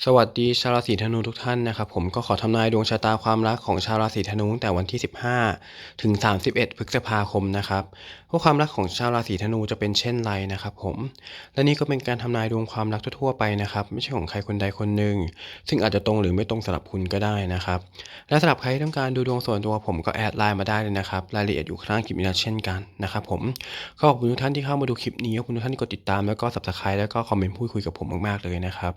สวัสดีชาวราศีธนูทุกท่านนะครับผมก็ขอทำนายดวงชะตาความรักของชาวราศีธนูตั้งแต่วันที่ 15 ถึง 31 พฤษภาคมนะครับว่าความรักของชาวราศีธนูจะเป็นเช่นไรนะครับผมและนี่ก็เป็นการทำนายดวงความรักทั่วๆไปนะครับไม่ใช่ของใครคนใดคนหนึ่งซึ่งอาจจะตรงหรือไม่ตรงสำหรับคุณก็ได้นะครับและสำหรับใครที่ต้องการดูดวงส่วนตัวผมก็แอดไลน์มาได้เลยนะครับรายละเอียดอยู่ข้างล่างคลิปนี้เช่นกันนะครับผมก็ขอบคุณทุกท่านที่เข้ามาดูคลิปนี้ขอบคุณทุกท่านที่กดติดตามแล้วก็ subscribe แล้วก็คอมเมนต์พูดคุยกับผมมากๆเลยนะครับ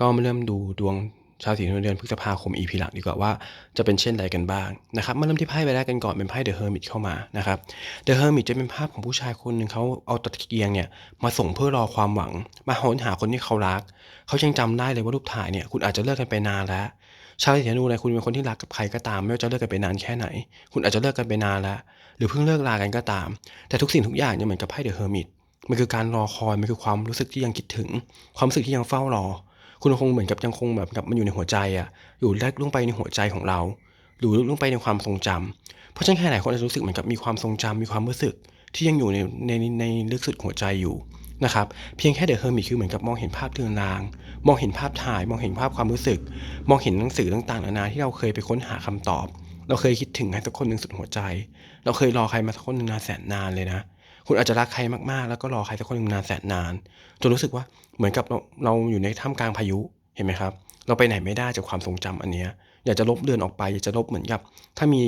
ก็มาเริ่มดูดวงชาวสีธนูเดือนพฤษภาคม EP หลังดีกว่าว่าจะเป็นเช่นไรกันบ้างนะครับมาเริ่มที่ไพ่ใบแรกกันก่อนเป็นไพ่เดอะเฮอร์มิตเข้ามานะครับเดอะเฮอร์มิตจะเป็นภาพของผู้ชายคนหนึ่งเขาเอาตะเกียงเนี่ยมาส่งเพื่อรอความหวัง มาหนหาคนที่เขารัก เขายังจำได้เลยว่ารูปถ่ายเนี่ยคุณอาจจะเลิกกันไปนานแล้ว ชาวสีธนูเนี่ยคุณเป็นคนที่รักกับใครก็ตาม ไม่ว่าจะเลิกกันไปนานแค่ไหน คุณอาจจะเลิกกันไปนานแล้ว หรือเพิ่งเลิกลากันก็ตาม แต่ทุกสิ่งทุกอย่างเนี่ยเหมือนกับไพ่เดอะเฮอร์มิตมันคือการรอคอยมันคือความรู้สึกที่ยังคิดถึง ความรู้สึกที่ยังเฝ้ารอ คุณคงเหมือนกับยังคงแบบกับมันอยู่ในหัวใจอะอยู่แรกลงไปในหัวใจของเราหรือลงไปในความทรงจำเพราะฉะนั้นแค่ไหนคนอาจจะรู้สึกเหมือนกับมีความทรงจำมีความรู้สึก ที่ยังอยู่ในในในลึกสุดหัวใจอยู่นะครับเพียงแค่เดอะเฮอร์มิคือเหมือนกับมองเห็นภาพเรือนราง มองเห็นภาพถ่าย มองเห็นภาพความรู้สึก มองเห็นหนังสือต่างๆนานาที่เราเคยไปค้นหาคำตอบ เราเคยคิดถึงใครสักคนหนึ่งสุดหัวใจ เราเคยรอใครมาสักคนหนึ่งนานแสนนานเลยนะ คุณอาจจะรักใครมากๆ แล้วก็รอใครสักคนหนึ่นานแสนนานจนรู้สึกว่าเหมือนกับเราเราอยู่ในท่ามกลางพายุเห็นไหมครับ เราไปไหนไม่ได้จากความทรงจำอันเนี้ยอยากจะลบเลือนออกไป อยากจะลบเหมือนกับ ถ้ามี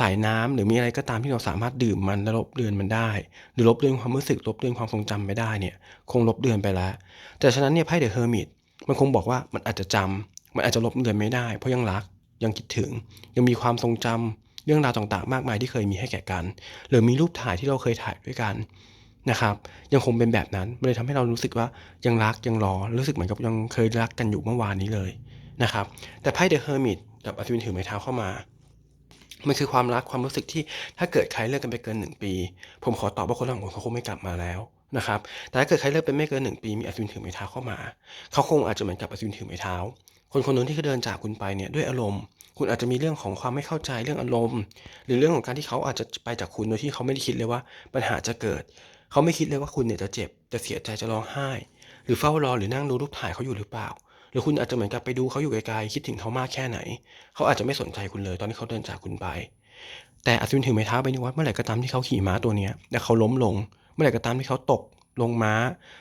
สายน้ำหรือมีอะไรก็ตามที่เราสามารถดื่มมันแล้วลบเลือนมันได้ หรือลบเลือนความรู้สึกลบเลือนความทรงจำไม่ได้เนี่ย คงลบเลือนไปแล้ว แต่ฉะนั้นเนี่ยไพ่เดอะเฮอร์มิตมันคงบอกว่ามันอาจจะจำมันอาจจะลบเลือนไม่ได้ เพราะยังรักยังคิดถึง ยังมีความทรงจำ เรื่องราวต่างๆ มากมายที่เคยมีให้แก่กัน หรือมีรูปถ่ายที่เราเคยถ่ายด้วยกันนะครับ ยังคงเป็นแบบนั้นมันเลยทำให้เรารู้สึกว่ายังรักยังรอรู้สึกเหมือนกับยังเคยรักกันอยู่เมื่อวานนี้เลยนะครับ แต่ไพ่เดอะเฮอร์มิตกับอัศวินถือไม้เท้าเข้ามามันคือความรักความรู้สึกที่ถ้าเกิดใครเลิกกันไปเกินหนึ่งปี ผมขอตอบว่าคนรักของคุณเขาคงไม่กลับมาแล้วนะครับแต่ถ้าเกิดใครเลิกไปไม่เกินหนึ่งปีมีอัศวินถือไม้เท้าเข้ามา เขาคงอาจจะเหมือนกับอัศวินถือไม้เท้า คนคนหนึงที่เขาเดินจากคุณไปเนี่ยด้วยอารมณ์ คุณอาจจะมีเรื่องของความไม่เข้าใจเรื่องอารมณ์ หรือเรื่องของการที่เขาอาจจะไปจากคุณโดยที่เขาไม่ได้คิดเลยว่าปัญหาจะเกิด เขาไม่คิดเลยว่าคุณเนี่ยจะเจ็บ จะเสียใจจะร้องไห้ หรือเฝ้ารอหรือนั่งดูรูปถ่ายเขาอยู่หรือเปล่า หรือคุณอาจจะเหมือนกับไปดูเขาอยู่ไกลๆคิดถึงเขามากแค่ไหน เขาอาจจะไม่สนใจคุณเลย ตอนที่เขาเดินจากคุณไป แต่อัศวินถือไม้เท้าไปนี่ว่าเมื่อไหร่ก็ตามที่เขาขี่ม้าตัวนี้แล้วเขาล้มลง เมื่อไหร่ก็ตามที่เขาตกลงม้า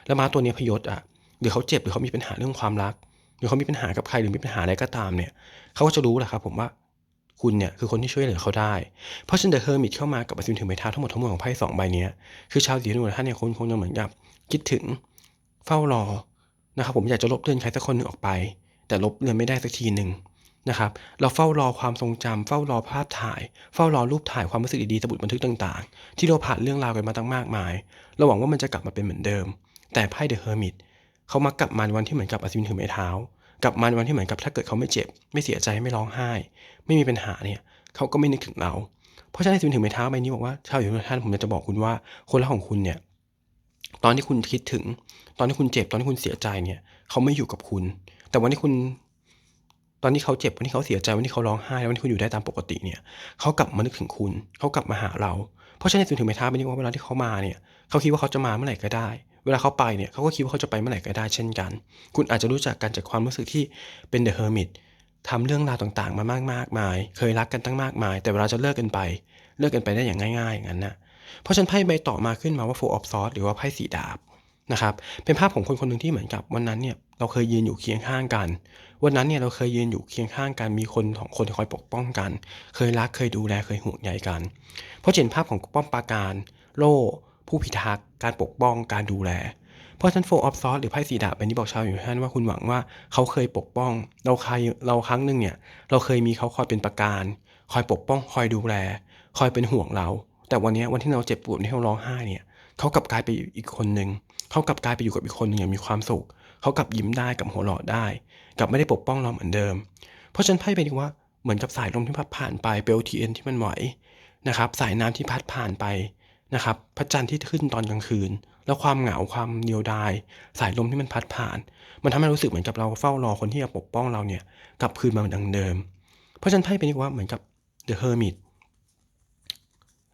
แล้วม้าตัวนี้พยศอะหรือเขาเจ็บหรือเขามีปัญหาเรื่องความรักหรือเขามีปัญหากับใครหรือมีปัญหาอะไรก็ตามเนี่ย เขาก็จะรู้แหละครับผมว่าคุณเนี่ยคือคนที่ช่วยเหลือเขาได้ เพราะฉะนันเดอะเฮอร์มิตเข้ามากับอัศวินถือไม้เท้าทั้งหมดทั้งมวลของไพ่สองใบนี้คือชาวสีนูท่านเนี่ยคงคงจะเหมือนกับคิดถึงเฝ้ารอนะครับผมอยากจะลบเลือนใครสักคนหนึ่งออกไป แต่ลบเลือนไม่ได้สักทีหนึ่งนะครับเราเฝ้ารอความทรงจำเฝ้ารอภาพถ่าย เฝ้ารอรูปถ่ายความรู้สึกดีๆสมุดบันทึกต่างๆ ที่เราผ่านเรื่องราวกันมาตั้งมากมายเราหวังว่ามันจะกลับมาเป็นเหมือนเดิม แต่ไพ่เดอะเฮอร์มิตเขามากลับมาในวันที่เหมือนกับอัศวินถือไม้เท้า กลับมาในวันที่เหมือนกับถ้าเกิดเขาไม่เจ็บ ไม่เสียใจไม่ร้องไห้ ไม่มีปัญหาเนี่ยเขาก็ไม่นึกถึงเรา เพราะฉะนั้นอัศวินถือไม้เท้าใบนี้บอกว่าชาวอยู่ท่านผมจะบอกคุณว่าคนรักของคุณเนี่ยตอนที่คุณคิดถึง ตอนที่คุณเจ็บตอนที่คุณเสียใจเนี่ยเขาไม่อยู่กับคุณ แต่วันที่คุณ ตอนที่เขาเจ็บวันที่เขาเสียใจวันที่เขาร้องไห้แล้ววันที่คุณอยู่ได้ตามปกติเนี่ยเขากลับมานึกถึงคุณเขากลับมาหาเรา เพราะฉะนั้นถึงถึงไม้เท้าเป็นว่าเวลาที่เขามาเนี่ยเขาคิดว่าเขาจะมาเมื่อไหร่ก็ได้ เวลาเขาไปเนี่ยเขาก็คิดว่าเขาจะไปเมื่อไหร่ก็ได้เช่นกัน คุณอาจจะรู้จักกันจากความรู้สึกที่เป็นเดอะเฮอร์มิตทำเรื่องราวต่างๆ มามากมากมาย เคยรักกันตั้งมากมาย แต่เวลาจะเลิกกันไป เลิกกันไปได้อย่างง่ายๆอย่างนั้นนะเพราะฉันไพ่ใบต่อมาขึ้นมาว่า Four of Swords หรือว่าไพ่สีดาบนะครับ เป็นภาพของคนคนหนึ่งที่เหมือนกับวันนั้นเนี่ยเราเคยยืนอยู่เคียงข้างกัน วันนั้นเนี่ยเราเคยยืนอยู่เคียงข้างกัน มีคนของคนคอยปกป้องกัน เคยรักเคยดูแลเคยห่วงใยกัน เพราะเห็นภาพของป้อมปราการ โล่ ผู้พิทักษ์ การปกป้อง การดูแล เพราะฉะนั้นโฟออฟซอสหรือไพ่สีดาบเป็นที่บอกชาวอยู่ท่านว่าคุณหวังว่าเขาเคยปกป้อง เราใครเราครั้งหนึ่งเนี่ย เราเคยมีเขาคอยเป็นประการ คอยปกป้อง คอยดูแล คอยเป็นห่วงเรา แต่วันนี้วันที่เราเจ็บปวดที่เราร้องไห้เนี่ย เขากลับกลายไปอีกคนหนึ่ง เขากลับกลายไปอยู่กับอีกคนหนึ่งอย่างมีความสุข เขากลับยิ้มได้กับหัวเราะได้ กลับไม่ได้ปกป้องเราเหมือนเดิม เพราะฉะนั้นไพ่เป็นว่าเหมือนกับสายลมที่พัดผ่านไปเปลวทีเอ็นที่มันไหวนะครับสายน้ำที่พัดผ่านไป นะครับพระจันทร์ที่ขึ้นตอนกลางคืน แล้วความเหงาความเดียวดาย สายลมที่มันพัดผ่าน มันทำให้รู้สึกเหมือนกับเราเฝ้ารอคนที่จะปกป้องเราเนี่ยกลับคืนมาดังเดิม เพราะฉะนั้นไพ่เป็นว่าเหมือนกับเดอะเฮอร์มิต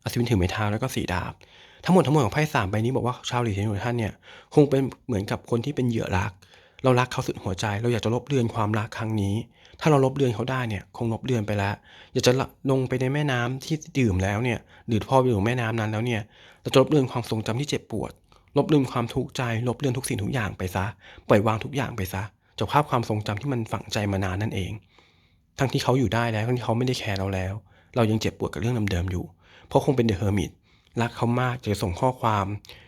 อัศวินถือไม้เท้าแล้วก็สีดาบ ทั้งหมดทั้งมวลของไพ่สามใบนี้บอกว่าชาวหลีเทนของท่านเนี่ยคงเป็นเหมือนกับคนที่เป็นเหยื่อรัก เรารักเขาสุดหัวใจ เราอยากจะลบเลือนความรักครั้งนี้ ถ้าเราลบเลือนเขาได้เนี่ยคงลบเลือนไปแล้วอยากจะลงไปในแม่น้ำที่ดื่มแล้วเนี่ยหรือพอไปอยู่แม่น้ำนั้นแล้วเนี่ยเราจะลบเลือนความทรงจำที่เจ็บปวด ลบเลือนความทุกข์ใจ ลบเลือนทุกสิ่งทุกอย่างไปซะปล่อยวางทุกอย่างไปซะจากภาพความทรงจำที่มันฝังใจมานานนั่นเอง ทั้งที่เขาอยู่ได้แล้วทั้งที่เขาไม่ได้แคร์เราแล้ว เรายังเจ็บปวดกับเรื่องเดิมๆอยู่ เพราะคงเป็นเดอะเฮอร์มิตรักเขามากจะส่งข้อความ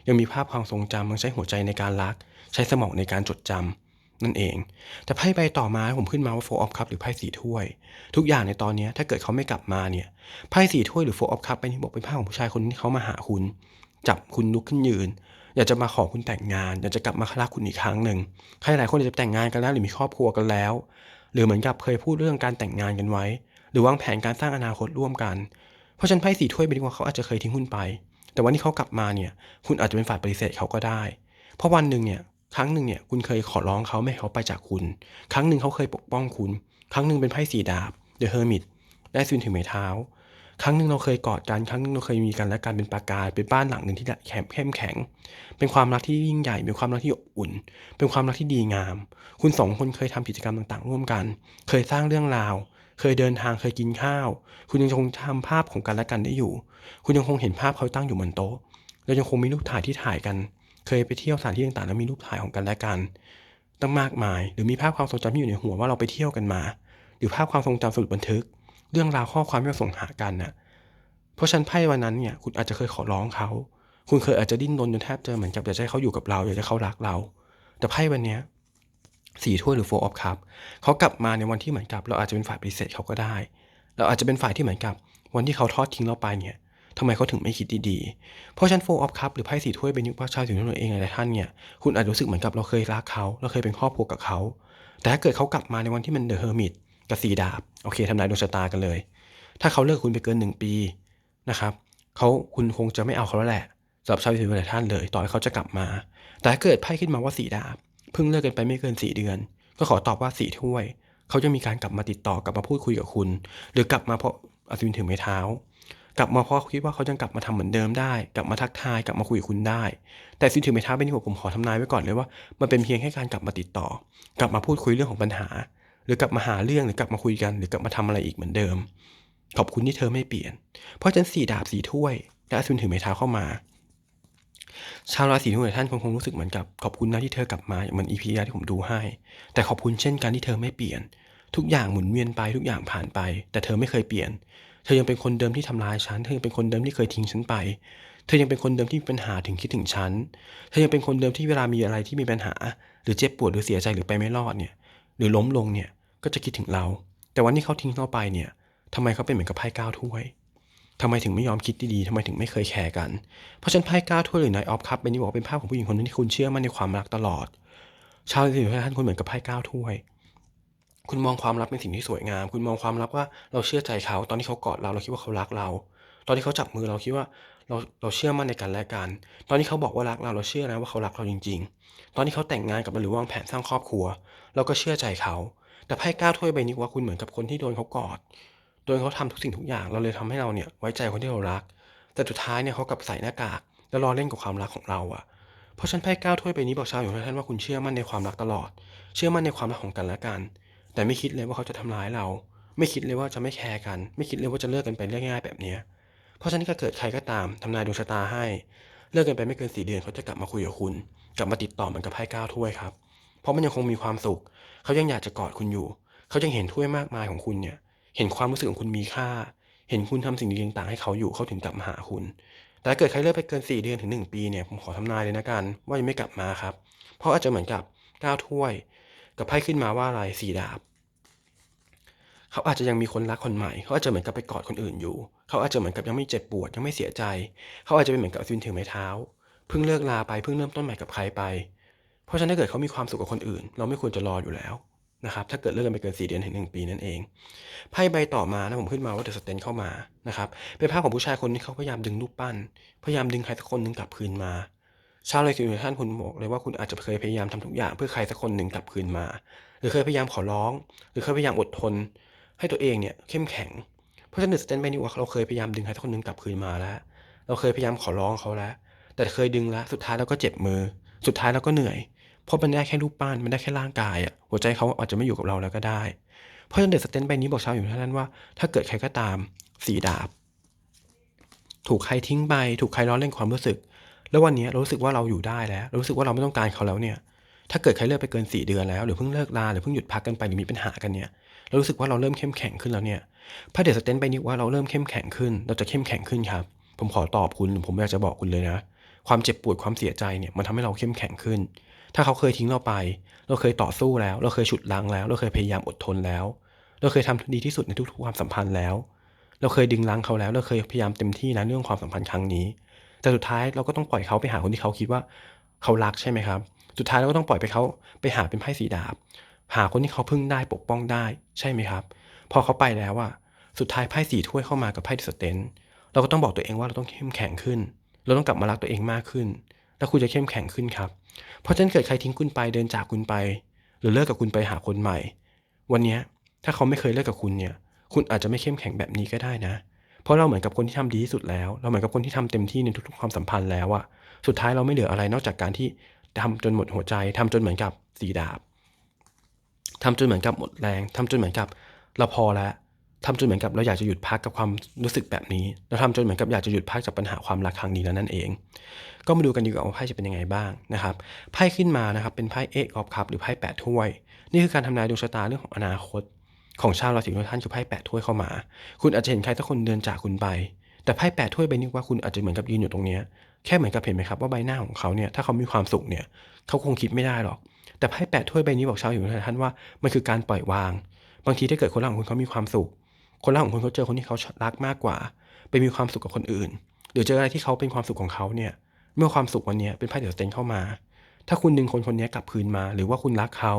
ยังมีภาพความทรงจำยังใช้หัวใจในการรัก ใช้สมองในการจดจำ นั่นเอง แต่ไพ่ใบต่อมาผมขึ้นมาว่า Four of Cups หรือไพ่สีถ้วย ทุกอย่างในตอนนี้ถ้าเกิดเขาไม่กลับมาเนี่ยไพ่สีถ้วยหรือ Four of Cups เป็นที่บอกเป็นภาพของผู้ชายคนที่เขามาหาคุณ จับคุณลุกขึ้นยืน อยากจะมาขอคุณแต่งงาน อยากจะกลับมารักคุณอีกครั้งหนึ่งใครหลายคนอากจะแต่งงานกันแล้วหรือมีครอบครัวกันแล้ว หรือเหมือนกับเคยพูดเรื่องการแต่งงานกันไว้ หรือวางแผนการสร้างอนาคตร่วมกัน เพราะฉะนันไพ่สีถ้วยเป็นว่าเขาอาจจะเคยทิ้งคุณไป แต่วันที่เขากลับมาเนี่ย คุณอาจจะเป็นฝ่ายปฏิเสธเขาก็ได้ เพราะวันหนึ่งเนี่ย ครั้งหนึ่งเนี่ยคุณเคยขอร้องเขาไม่ให้เขาไปจากคุณ ครั้งหนึ่งเขาเคยปกป้องคุณ ครั้งหนึ่งเป็นไพ่สีดาบ The Hermit ได้ซินถือไม้เท้า ครั้งหนึ่งเราเคยกอดกัน ครั้งหนึ่งเราเคยมีกันและกันเป็นปากาเป็นบ้านหลังหนึ่งที่แข็งเข้มแข็ง เป็นความรักที่ยิ่งใหญ่ เป็นความรักที่อบอุ่น เป็นความรักที่ดีงาม คุณสองคนเคยทำกิจกรรมต่างๆ ร่วมกัน เคยสร้างเรื่องราว เคยเดินทาง เคยกินข้าว คุณยังคงทำภาพของกันและกันได้อยู่ คุณยังคงเห็นภาพเขาตั้งอยู่บนโต๊ะเรายังคงมีรูปถ่ายที่ถ่ายกัน เคยไปเที่ยวสถานที่ต่างๆ แล้วมีรูปถ่ายของกันและกันตั้งมากมาย หรือมีภาพความทรงจำที่อยู่ในหัวว่าเราไปเที่ยวกันมา หรือภาพความทรงจำสรุปบันทึก เรื่องราวข้อความที่เราส่งหากันน่ะเพราะฉันไพ่วันนั้นเนี่ยคุณอาจจะเคยขอร้องเขา คุณเคยอาจจะดิ้นรนจนแทบจะเหมือนกับอยากจะให้เขาอยู่กับเราอยากจะให้เขารักเรา แต่ไพ่วันเนี้ยสี่ถ้วยหรือ four of cup เขากลับมาในวันที่เหมือนกับ เราอาจจะเป็นฝ่ายปฏิเสธเขาก็ได้ เราอาจจะเป็นฝ่ายที่เหมือนกับ วันที่เขาทอดทิ้งเราไปเนี่ย ทำไมเขาถึงไม่คิดดีๆ เพราะฉะนัน four of cup หรือไพ่สี่ถ้วยเป็นยุคพระชาวถึงตัวเองหลายท่านเนี่ย คุณอาจจะรู้สึกเหมือนกับเราเคยรักเขา เราเคยเป็นครอบครัวกับเขา แต่ถ้าเกิดเขากลับมาในวันที่มัน the hermit กับสีดาบ โอเคทำนายดวงชะตากันเลย ถ้าเขาเลิกคุณไปเกินหนึ่งปีนะครับเขาคุณคงจะไม่เอาเขาแล้วแหละสำหรับชาวถือหลายท่านเลย ต่อให้เขาจะกลับมา แต่ถ้าเกิดไพ่ขึ้นมาว่าสีดาบ เพิ่งเลิกกันไปไม่เกินสี่เดือน ก็ขอตอบว่าสีถ้วย เขาจะมีการกลับมาติดต่อกลับมาพูดคุยกับคุณ หรือกลับมาเพราะอาซินถือไม้เท้า กลับมาเพราะเขาคิดว่าเขายังกลับมาทำเหมือนเดิมได้ กลับมาทักทายกลับมาคุยกับคุณได้ แต่ซินถือไม้เท้าเป็นที่ผมขอทำนายไว้ก่อนเลยว่ามันเป็นเพียงแค่การกลับมาติดต่อ กลับมาพูดคุยเรื่องของปัญหา หรือกลับมาหาเรื่องหรือกลับมาคุยกัน หรือกลับมาทำอะไรอีกเหมือนเดิม ขอบคุณที่เธอไม่เปลี่ยน เพราะฉันสี่ดาบสีถ้วย และอาซินถือไม้เท้าเข้ามา ชาวราศีทุกท่านคงคงรู้สึกเหมือนกับขอบคุณนะที่เธอกลับมาเหมือนอีพีที่ผมดูให้ แต่ขอบคุณเช่นกันที่เธอไม่เปลี่ยนทุกอย่างหมุนเวียนไปทุกอย่างผ่านไป แต่เธอไม่เคยเปลี่ยน เธอยังเป็นคนเดิมที่ทำร้ายฉัน เธอยังเป็นคนเดิมที่เคยทิ้งฉันไป เธอยังเป็นคนเดิมที่มีปัญหาถึงคิดถึงฉัน เธอยังเป็นคนเดิมที่เวลามีอะไรที่มีปัญหา หรือเจ็บปวดหรือเสียใจหรือไปไม่รอดเนี่ย หรือล้มลงเนี่ย ก็จะคิดถึงเรา แต่วันที่เขาทิ้งเราไปเนี่ยทำไมเขาเป็นเหมือนกับไพ่ก้าวถ้วยทำไมถึงไม่ยอมคิดดีๆทำไมถึงไม่เคยแคร์กัน เพราะฉันไพ่ก้าวถ้วยหรือนายออฟคัพเป็นที่บอกว่าเป็นภาพของผู้หญิงคนนึงที่คุณเชื่อมั่นในความรักตลอด ชาวราศีท่านคุณเหมือนกับไพ่ก้าวถ้วย คุณมองความรักเป็นสิ่งที่สวยงาม คุณมองความรักว่าเราเชื่อใจเขา ตอนที่เขากอดเราเราคิดว่าเขารักเรา ตอนที่เขาจับมือเราคิดว่าเราเราเชื่อมั่นในกันและกัน ตอนที่เขาบอกว่ารักเราเราเชื่อนะว่าเขารักเราจริง ๆ ตอนที่เขาแต่งงานกับเราหรือวางแผนสร้างครอบครัว เราก็เชื่อใจเขา แต่ไพ่ก้าถ้วยใบนี้ว่าคุณเหมือนกับคนที่โดนเขากอด โดนเขาทำทุกสิ่งทุกอย่าง เราเลยทำให้เราเนี่ยไว้ใจคนที่เรารัก แต่สุดท้ายเนี่ยเขากลับใส่หน้ากากแล้วรอเล่นกับความรักของเราอะเพราะฉันไพ่ก้าถ้วยใบนี้บอกชาวอยู่ท่านว่าคุณเชื่อมั่นในความรักตลอด เชื่อมั่นในความรักของกันและกัน แต่ไม่คิดเลยว่าเขาจะทำร้ายเรา ไม่คิดเลยว่าจะไม่แคร์กัน ไม่คิดเลยว่าจะเลิกกันไปเรื่องง่ายๆแบบเนี้ยเพราะฉะนั้นก็เกิดใครก็ตามทำนายดวงชะตาให้ เลิกกันไปไม่เกินสี่เดือนเขาจะกลับมาคุยกับคุณ กลับมาติดต่อเหมือนกับไพ่ก้าถ้วยครับ เพราะมันยังคงมีความสุข เขายังอยากจะกอดคุณอยู่ เขายังเห็นถ้วยมากมายของคุณเนี่ย เห็นความรู้สึกของคุณมีค่า เห็นคุณทำสิ่งดีต่างๆให้เขาอยู่เขาถึงกลับมาหาคุณ แต่ถ้าเกิดใครเลิกไปเกิน 4 เดือนถึง 1 ปีเนี่ยผมขอทำนายเลยนะกันว่ายังไม่กลับมาครับ เพราะอาจจะเหมือนกับก้าวถ้วย กับไพ่ขึ้นมาว่าอะไรสี่ดาบเขาอาจจะยังมีคนรักคนใหม่ เขาอาจจะเหมือนกับไปกอดคนอื่นอยู่ เขาอาจจะเหมือนกับยังไม่เจ็บปวดยังไม่เสียใจ เขาอาจจะเป็นเหมือนกับซินถือไม้เท้า เพิ่งเลิกลาไปเพิ่งเริ่มต้นใหม่กับใครไป เพราะฉะนั้นถ้าเกิดเขามีความสุขกับคนอื่น เราไม่ควรจะรออยู่แล้วนะครับถ้าเกิดเลิกกันไปเกิน 4 เดือนถึง 1 ปีนั่นเองไพ่ใบต่อมานะผมขึ้นมาว่าเดอะสเตนเข้ามานะครับเป็นภาพของผู้ชายคนที่เขาพยายามดึงรูปปั้น พยายามดึงใครสักคนหนึ่งกลับคืนมา ชาวราศีท่านคุณบอกเลยว่าคุณอาจจะเคยพยายามทำทุกอย่างเพื่อใครสักคนหนึ่งกลับคืนมา หรือเคยพยายามขอร้อง หรือเคยพยายามอดทน ให้ตัวเองเนี่ยเข้มแข็ง เพราะฉะนั้นเดอะสเตนใบนี้ว่าเราเคยพยายามดึงใครสักคนหนึ่งกลับคืนมาแล้ว เราเคยพยายามขอร้องเขาแล้ว แต่เคยดึงแล้ว สุดท้ายเราก็เจ็บมือ สุดท้ายเราก็เหนื่อย เพราะมันได้แค่รูปปั้น มันได้แค่ร่างกายอะหัวใจเขาอาจจะไม่อยู่กับเราแล้วก็ได้ เพราะฉะนั้นเดอะสเตนใบนี้บอกชาวอยู่ท่านว่า ถ้าเกิดใครก็ตามสีดาบ ถูกใครทิ้งไป ถูกใครล้อเล่นความรู้สึก แล้ววันนี้เรารู้สึกว่าเราอยู่ได้แล้วเรารู้สึกว่าเราไม่ต้องการเขาแล้วเนี่ย ถ้าเกิดใครเลิกไปเกิน 4 เดือนแล้วหรือเพิ่งเลิกลาหรือเพิ่งหยุดพักกันไปหรือมีปัญหากันเนี่ยเรารู้สึกว่าเราเริ่มเข้มแข็งขึ้นแล้วเนี่ยพระเดชสเตนไปนี้ว่าเราเริ่มเข้มแข็งขึ้น เราจะเข้มแข็งขึ้นครับ ผมขอตอบคุณผมอยากจะบอกคุณเลยนะ ความเจ็บปวดความเสียใจเนี่ยมันทำให้เราเข้มแข็งขึ้น ถ้าเขาเคยทิ้งเราไป เราเคยต่อสู้แล้ว เราเคยฉุดล้างแล้ว เราเคยพยายามอดทนแล้ว เราเคยทำดีที่สุดในทุกๆความสัมพันธ์แล้ว เราเคยดึงล้งเขาแล้ว เราเคยพยายามเต็มที่นะเรื่องความสัมพันธ์ครั้งนี้ แต่สุดท้ายเราก็ต้องปล่อยเขาไปหาคนที่เขาคิดว่าเขารักใช่ไหมครับ สุดท้ายเราก็ต้องปล่อยไปเขาไปหาเป็นไพ่สีดาบ หาคนที่เขาพึ่งได้ปกป้องได้ใช่ไหมครับ พอเขาไปแล้วอะสุดท้ายไพ่สีถ้วยเข้ามากับไพ่สเตนเราก็ต้องบอกตัวเองว่าเราต้องเข้มแข็งขึ้น เราต้องกลับมารักตัวเองมากขึ้น แล้วคุณจะเข้มแข็งขึ้นครับ เพราะฉะนั้นเกิดใครทิ้งคุณไปเดินจากคุณไป หรือเลิกกับคุณไปหาคนใหม่ วันนี้ถ้าเขาไม่เคยเลิกกับคุณเนี่ย คุณอาจจะไม่เข้มแข็งแบบนี้ก็ได้นะ เพราะเราเหมือนกับคนที่ทำดีที่สุดแล้ว เราเหมือนกับคนที่ทำเต็มที่ในทุกๆความสัมพันธ์แล้วอะสุดท้ายเราไม่เหลืออะไรนอกจากการที่ทำจนหมดหัวใจทำจนเหมือนกับสีดาบทำจนเหมือนกับหมดแรงทำจนเหมือนกับเราพอแล้วทำจนเหมือนกับเราอยากจะหยุดพักกับความรู้สึกแบบนี้ เราทำจนเหมือนกับอยากจะหยุดพักจากปัญหาความรักครั้งนี้แล้วนั่นเอง ก็มาดูกันดีกว่าว่าไพ่จะเป็นยังไงบ้างนะครับ ไพ่ขึ้นมานะครับเป็นไพ่เอ็กออฟคัพหรือไพ่แปดถ้วย นี่คือการทำนายดวงชะตาเรื่องของอนาคต ของชาวราศีทุกท่านคือไพ่แปดถ้วยเข้ามา คุณอาจจะเห็นใครสักคนเดินจากคุณไป แต่ไพ่แปดถ้วยใบนี้ว่าคุณอาจจะเหมือนกับยืนอยู่ตรงนี้แค่เหมือนกับเห็นไหมครับว่าใบหน้าของเขาเนี่ยถ้าเขามีความสุขเนี่ยเขาคงคิดไม่ได้หรอก แต่ไพ่แปดถ้วยใบนี้บอกชาวอยู่ท่านว่ามันคือการปล่อยวาง บางทีถ้าเกิดคนรักของคุณเขามีความสุข คนรักของคุณเขาเจอคนที่เขารักมากกว่า ไปมีความสุขกับคนอื่น หรือเจออะไรที่เขาเป็นความสุขของเขาเนี่ยเมื่อความสุขวันนี้เป็นไพ่เดอะสเตนเข้ามา ถ้าคุณดึงคนคนนี้กลับคืนมา หรือว่าคุณรักเขา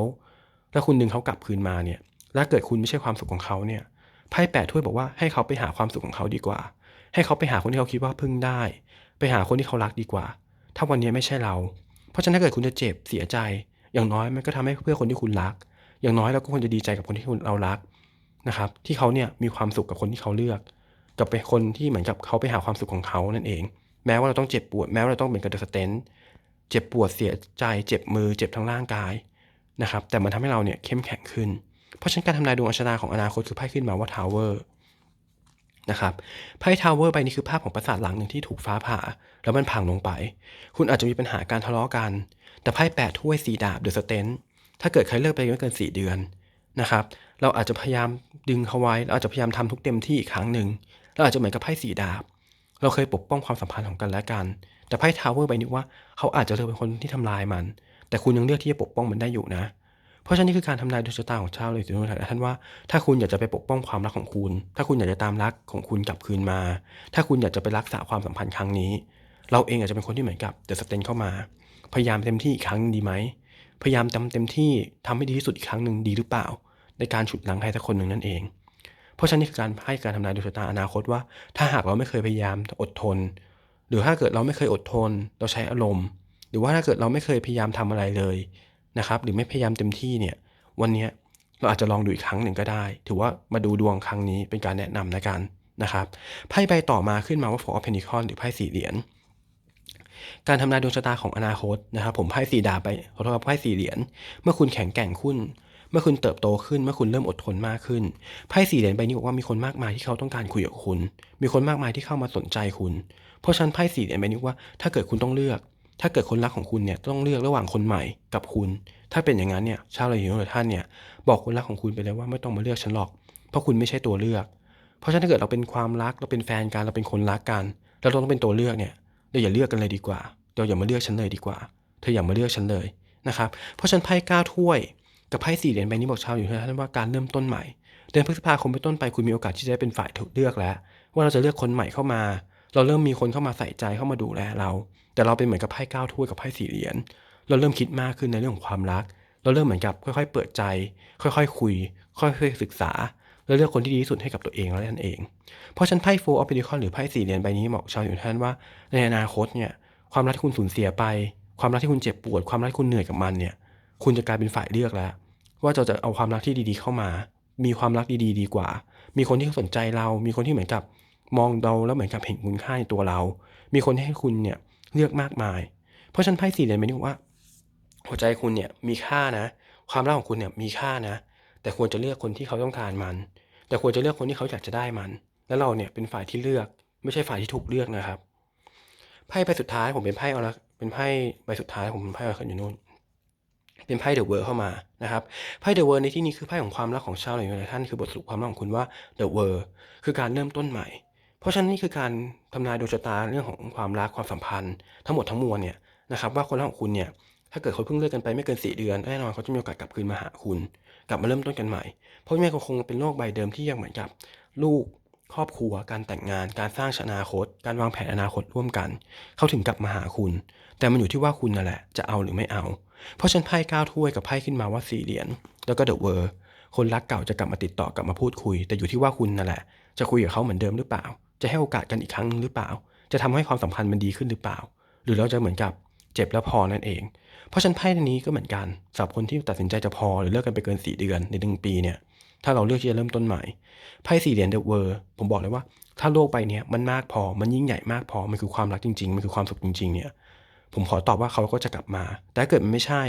แล้วคุณดึงเขากลับคืนมาเนี่ย แล้วเกิดคุณไม่ใช่ความสุขของเขาเนี่ยไพ่แปดถ้วยบอกว่าให้เขาไปหาความสุขของเขาดีกว่า ให้เขาไปหาคนที่เขาคิดว่าพึ่งได้ ไปหาคนที่เขารักดีกว่า ถ้าวันนี้ไม่ใช่เรา เพราะฉะนั้นถ้าเกิดคุณจะเจ็บเสียใจ อย่างน้อยมันก็ทำให้เพื่อคนที่คุณรัก อย่างน้อยเราก็ควรจะดีใจกับคนที่เรารักนะครับ ที่เขาเนี่ยมีความสุขกับคนที่เขาเลือก กับเป็นคนที่เหมือนกับเขาไปหาความสุขของเขานั่นเอง แม้ว่าเราต้องเจ็บปวด แม้ว่าเราต้องเป็นกระดสเตนเจ็บปวดเสียใจ เจ็บมือ เจ็บทั้งร่างกายนะครับ แต่มันทำให้เราเนี่ยเข้มแข็งขึ้น เพราะฉะนั้นการทำนายดวงอัชนาของอนาคตคือไพ่ขึ้นมาว่าทาวเวอร์นะครับไพ่ทาวเวอร์ใบนี้คือภาพของปราสาทหลังหนึ่งที่ถูกฟ้าผ่า แล้วมันพังลงไป คุณอาจจะมีปัญหาการทะเลาะกัน แต่ไพ่แปดถ้วยสีดาบเดอะสเตนถ้าเกิดใครเลิกไปไม่เกิน 4 เดือนนะครับเราอาจจะพยายามดึงเขาไว้เราอาจจะพยายามทำทุกเต็มที่อีกครั้งหนึ่งเราอาจจะเหมือนกับไพ่สีดาบ เราเคยปกป้องความสัมพันธ์ของกันและกัน แต่ไพ่ทาวเวอร์ใบนี้ว่าเขาอาจจะเลือกเป็นคนที่ทำลายมัน แต่คุณยังเลือกที่จะปกป้องมันได้อยู่นะ เพราะฉะนั้นนี่คือการทำนายดวงชะตาของชาวราศีธนูท่านว่าถ้าคุณอยากจะไปปกป้องความรักของคุณ ถ้าคุณอยากจะตามรักของคุณกลับคืนมา ถ้าคุณอยากจะไปรักษาความสัมพันธ์ครั้งนี้ เราเองอาจจะเป็นคนที่เหมือนกับเดอะสเตนเข้ามา พยายามเต็มที่อีกครั้งดีไหมพยายามทำเต็มที่ทำให้ดีที่สุดอีกครั้งหนึ่งดีหรือเปล่า ในการฉุดหล้างใครสักคนหนึ่งนั่นเอง เพราะฉะนั้นนี่คือการให้การทำนายดวงชะตาอนาคตว่า ถ้าหากเราไม่เคยพยายามอดทน หรือถ้าเกิดเราไม่เคยอดทน เราใช้อารมณ์ หรือว่าถ้าเกิดเราไม่เคยพยายามทำอะไรเลย นะครับ หรือไม่พยายามเต็มที่เนี่ย วันนี้เราอาจจะลองดูอีกครั้งหนึ่งก็ได้ ถือว่ามาดูดวงครั้งนี้เป็นการแนะนำนะกันนะครับไพ่ใบต่อมาขึ้นมาว่า Four of Pentacles หรือไพ่สี่เหรียญการทำนายดวงชะตาของอนาคตนะครับ ผมไพ่สีดาบไปขอโทษครับไพ่สี่เหรียญเมื่อคุณแข็งแกร่งขึ้น เมื่อคุณเติบโตขึ้น เมื่อคุณเริ่มอดทนมากขึ้นไพ่สี่เหรียญใบนี้บอกว่ามีคนมากมายที่เขาต้องการคุยกับคุณ มีคนมากมายที่เข้ามาสนใจคุณ เพราะฉะนั้นไพ่สี่เหรียญใบนี้ว่าถ้าเกิดคุณต้องเลือก ถ้าเกิดคนรักของคุณเนี่ยต้องเลือกระหว่างคนใหม่กับคุณ ถ้าเป็นอย่างนั้นเนี่ยชาวราศีธนูท่านเนี่ยบอกคนรักของคุณไปเลยว่าไม่ต้องมาเลือกฉันหรอก เพราะคุณไม่ใช่ตัวเลือก เพราะฉะนั้นถ้าเกิดเราเป็นความรักเราเป็นแฟนกันเราเป็นคนรักกันเราต้องเป็นตัวเลือกเนี่ยเราอย่าเลือกกันเลยดีกว่าเราอย่ามาเลือกฉันเลยดีกว่า เธออย่ามาเลือกฉันเลยนะครับเพราะฉันไพ่ก้าถ้วยกับไพ่สี่เหรียญใบนี้บอกชาวอยู่ท่านว่าการเริ่มต้นใหม่เดือนพฤษภาคมเป็นต้นไปคุณมีโอกาสที่จะได้เป็นฝ่ายถูกเลือกแล้ว ว่าเราจะเลือกคนใหม่เข้ามา เราเริ่มมีคนเข้ามาใส่ใจเข้ามาดูแลเรา แต่เราเป็นเหมือนกับไพ่เก้าถ้วยกับไพ่สี่เหรียญเราเริ่มคิดมากขึ้นในเรื่องของความรัก เราเริ่มเหมือนกับค่อยๆ เปิดใจ ค่อยๆ คุย ค่อยๆ ศึกษาแล้วเลือกคนที่ดีที่สุดให้กับตัวเองแล้วนั่นเอง เพราะฉันไพ่ Four of Pentacles หรือไพ่สี่เหรียญใบนี้บอกชาวอยู่ท่านว่าในอนาคตเนี่ยความรักที่คุณสูญเสียไป ความรักที่คุณเจ็บปวด ความรักที่คุณเหนื่อยกับมันเนี่ย คุณจะกลายเป็นฝ่ายเลือกแล้ว ว่าเราจะเอาความรักที่ดีๆเข้ามา มีความรักดีๆ ดีกว่า มีคนที่สนใจเรา มีคนที่เหมือนกับมองเราแล้วเหมือนกับเห็นคุณค่าในตัวเรา มีคนให้คุณเนี่ย เลือกมากมาย เพราะฉันไพ่สี่เหรียญใบนี้บอกว่า หัวใจคุณเนี่ยมีค่านะ ความรักของคุณเนี่ยมีค่านะ แต่ควรจะเลือกคนที่เขาต้องการมัน แต่ควรจะเลือกคนที่เขาอยากจะได้มัน แล้วเราเนี่ยเป็นฝ่ายที่เลือก ไม่ใช่ฝ่ายที่ถูกเลือกนะครับไพ่ใบสุดท้ายผมเป็นไพ่เอาละเป็นไพ่ใบสุดท้ายผมเป็นไพ่เอาอยู่นู่นเป็นไพ่เดอะเวิร์เข้ามานะครับไพ่เดอะเวิร์ในที่นี้คือไพ่ของความรักของชาวหลายๆท่านคือบทสรุปความรักของคุณว่าเดอะเวิร์คือการเริ่มต้นใหม่ เพราะฉะนั้นนี่คือการทำนายดวงชะตาเรื่องของความรักความสัมพันธ์ ทั้งหมดทั้งมวลเนี่ยนะครับว่าคนรักของคุณเนี่ยถ้าเกิดเขาเพิ่งเลิกกันไปไม่เกินสี่เดือนแน่นอนเขาจะมีโอกาสกลับคืนมาหาคุณ กลับมาเริ่มต้นกันใหม่เพราะไม่ก็คงเป็นโลกใบเดิมที่ยังเหมือนกับ ลูกครอบครัว การแต่งงาน การสร้างอนาคต การวางแผนอนาคตร่วมกัน เขาถึงกลับมาหาคุณ แต่มันอยู่ที่ว่าคุณนั่นแหละจะเอาหรือไม่เอา เพราะฉันไพ่ก้าวถ้วยกับไพ่ขึ้นมาว่าสี่เหรียญแล้วก็เดอะเวอร์คนรักเก่าจะกลับมาติดต่อกลับมาพูดคุย แต่อยู่ที่ว่าคุณนั่นแหละ จะคุยกับเขาเหมือนเดิมหรือเปล่า จะให้โอกาสกันอีกครั้งหรือเปล่า จะทำให้ความสัมพันธ์มันดีขึ้นหรือเปล่า หรือเราจะเหมือนกับเจ็บแล้วพอนั่นเอง เพราะฉันไพ่นี้ก็เหมือนกันสำหรับคนที่ตัดสินใจจะพอหรือเลิกกันไปเกินสี่เดือนในหนึ่งปีเนี่ย ถ้าเราเลือกที่จะเริ่มต้นใหม่ไพ่สี่เหรียญเดอะเวอร์ผมบอกเลยว่า ถ้าโลกใบเนี้ยมันมากพอมันยิ่งใหญ่มากพอมันคือความรักจริง ๆ มันคือความสุขจริง ๆ เนี่ย ผมขอตอบว่าเขาก็จะกลับมา แต่ถ้าเกิดมันไม่ใช่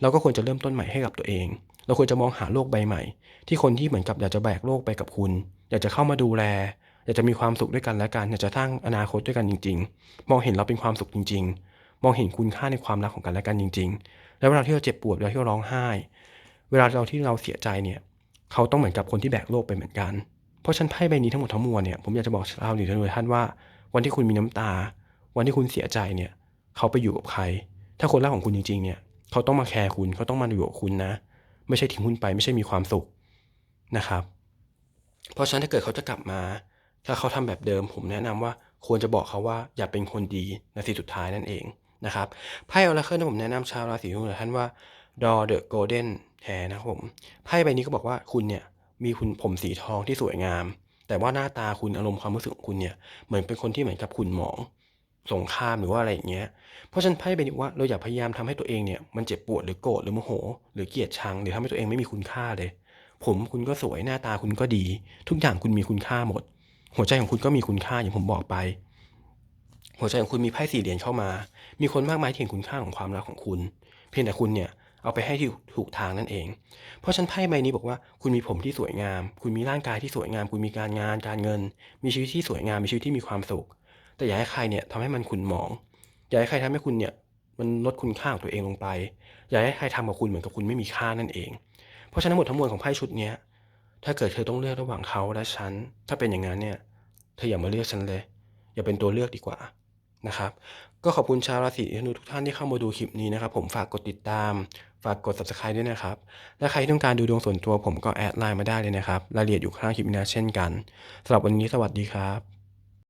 เราก็ควรจะเริ่มต้นใหม่ให้กับตัวเอง เราควรจะมองหาโลกใบใหม่ ที่คนที่เหมือนกับอยากจะแบกโลกไปกับคุณ อยากจะเข้ามาดูแล อยากจะมีความสุขด้วยกันและกันอยากจะสร้างอนาคตด้วยกันจริง ๆ มองเห็นเราเป็นความสุขจริง ๆ มองเห็นคุณค่าในความรักของกันและกันจริง ๆ แล้วเวลาที่เราเจ็บปวดเวลาที่เราร้องไห้ เวลาเราที่เราเสียใจเนี่ยเขาต้องเหมือนกับคนที่แบกโลกไปเหมือนกัน เพราะฉันไพ่ใบนี้ทั้งหมดทั้งมวลเนี่ยผมอยากจะบอกชาวหรือท่านท่านว่า วันที่คุณมีน้ำตา วันที่คุณเสียใจเนี่ยเขาไปอยู่กับใคร ถ้าคนรักของคุณจริง ๆ เนี่ย เขาต้องมาแคร์คุณ เขาต้องมาอยู่กับคุณนะ ไม่ใช่ทิ้งคุณไป ไม่ใช่มีความสุขนะครับ เพราะฉะนั้นถ้าเกิดเขาจะกลับมา ถ้าเขาทำแบบเดิม ผมแนะนำว่าควรจะบอกเขาว่าอย่าเป็นคนดีนาทีสุดท้ายนั่นเองนะครับไพ่ออราเคิลผมแนะนำชาวราศีธนูท่านว่า Draw the Golden Hair นะครับผมไพ่ใบนี้ก็บอกว่าคุณเนี่ยมีคุณผมสีทองที่สวยงาม แต่ว่าหน้าตาคุณอารมณ์ความรู้สึกของคุณเนี่ยเหมือนเป็นคนที่เหมือนกับขุ่นหมองสงครามหรือว่าอะไรอย่างเงี้ย เพราะฉะนั้นไพ่เป็นว่าเราอย่าพยายามทำให้ตัวเองเนี่ยมันเจ็บปวดหรือโกรธหรือโมโห หรือเกลียดชังหรือทำให้ตัวเองไม่มีคุณค่าเลย ผมคุณก็สวยหน้าตาคุณก็ดี ทุกอย่างคุณมีคุณค่าหมด หัวใจของคุณก็มีคุณค่าอย่างผมบอกไป หัวใจของคุณมีไพ่สี่เหรียญเข้ามา มีคนมากมายเห็นคุณค่าของความรักของคุณ เพียงแต่คุณเนี่ยเอาไปให้ที่ถูกทางนั่นเอง เพราะฉันไพ่ใบนี้บอกว่าคุณมีผมที่สวยงาม คุณมีร่างกายที่สวยงาม คุณมีการงานการเงิน มีชีวิตที่สวยงาม มีชีวิตที่มีความสุข แต่อย่าให้ใครเนี่ยทำให้มันขุนหมอง อย่าให้ใครทำให้คุณเนี่ยมันลดคุณค่าของตัวเองลงไป อย่าให้ใครทำกับคุณเหมือนกับคุณไม่มีค่านั่นเอง เพราะฉะนั้นหมดทั้งมวลของไพ่ชุดเนี้ย ถ้าเกิดเธอต้องเลือกระหว่างเขาและฉัน ถ้าเป็นอย่างนั้นเนี่ย เธออย่ามาเลือกฉันเลย อย่าเป็นตัวเลือกดีกว่านะครับ ก็ขอบคุณชาวราศีธนูทุกท่านที่เข้ามาดูคลิปนี้นะครับ ผมฝากกดติดตาม ฝากกด subscribe ด้วยนะครับ และใครที่ต้องการดูดวงส่วนตัวผมก็แอดไลน์มาได้เลยนะครับ รายละเอียดอยู่ข้างคลิปนี้เช่นกันสำหรับวันนี้สวัสดีครับ